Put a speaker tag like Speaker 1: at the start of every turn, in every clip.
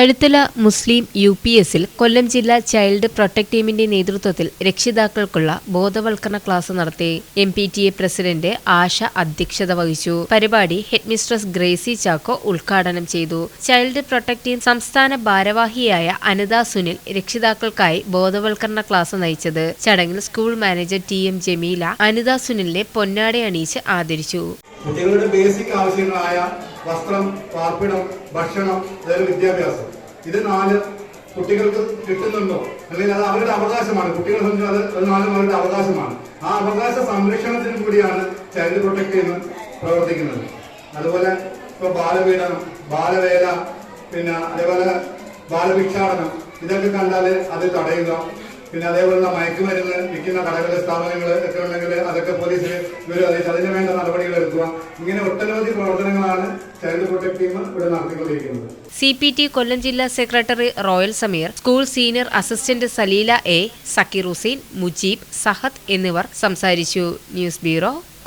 Speaker 1: തഴുത്തല മുസ്ലിം U P എസിൽ കൊല്ലം ജില്ലാ child protect ടീമിന്റെ നേതൃത്വത്തിൽ രക്ഷിതാക്കൾക്കുള്ള ബോധവൽക്കരണ ക്ലാസ് നടത്തി M P T A president Asha അധ്യക്ഷത വഹിച്ചു. പരിപാടി ഹെഡ്മിസ്ട്രസ് ഗ്രേസി ചാക്കോ ഉദ്ഘാടനം ചെയ്തു. ചൈൽഡ് പ്രൊട്ടക്ട് ടീം സംസ്ഥാന ഭാരവാഹിയായ അനിത സുനിൽ രക്ഷിതാക്കൾക്കായി ബോധവൽക്കരണ ക്ലാസ് നയിച്ചത്. ചടങ്ങിൽ school manager T M Jameela Anitha സുനിലിനെ പൊന്നാടെ അണിയിച്ച് ആദരിച്ചു.
Speaker 2: കുട്ടികളുടെ ബേസിക് ആവശ്യങ്ങളായ വസ്ത്രം പാർപ്പിടം ഭക്ഷണം അതായത് വിദ്യാഭ്യാസം. ഇത് നാല് കുട്ടികൾക്ക് കിട്ടുന്നുണ്ടോ? അല്ലെങ്കിൽ അത് അവരുടെ അവകാശമാണ്. കുട്ടികളെ സംബന്ധിച്ച് അത് നാലും അവരുടെ അവകാശമാണ്. ആ അവകാശ സംരക്ഷണത്തിന് കൂടിയാണ് ചൈൽഡ് പ്രൊട്ടക്ട് എന്ന് പ്രവർത്തിക്കുന്നത്. അതുപോലെ ഇപ്പൊ ബാലപീഡനം ബാലവേല പിന്നെ അതേപോലെ ബാലഭിക്ഷാടനം ഇതൊക്കെ കണ്ടാൽ അത് തടയുക. പിന്നെ അതേപോലെ മയക്കുമരുന്ന് വിൽക്കുന്ന കടകൾ സ്ഥാപനങ്ങൾ ഒക്കെ ഉണ്ടെങ്കിൽ അതൊക്കെ പോലീസിൽ വിവരം അറിയിച്ചു അതിന് ഇങ്ങനെ ഒട്ടനവധി പ്രവർത്തനങ്ങളാണ് ചൈൽഡ് പ്രൊട്ടക്ട് ടീം ഇവിടെ നടത്തിക്കൊണ്ടിരിക്കുന്നത്.
Speaker 1: സി പി ടി കൊല്ലം ജില്ലാ secretary Royal Sameer school senior assistant Saleela A Zakir Hussain Mujeeb Sahad എന്നിവർ സംസാരിച്ചു. News bureau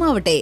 Speaker 3: വിജയമാവട്ടെ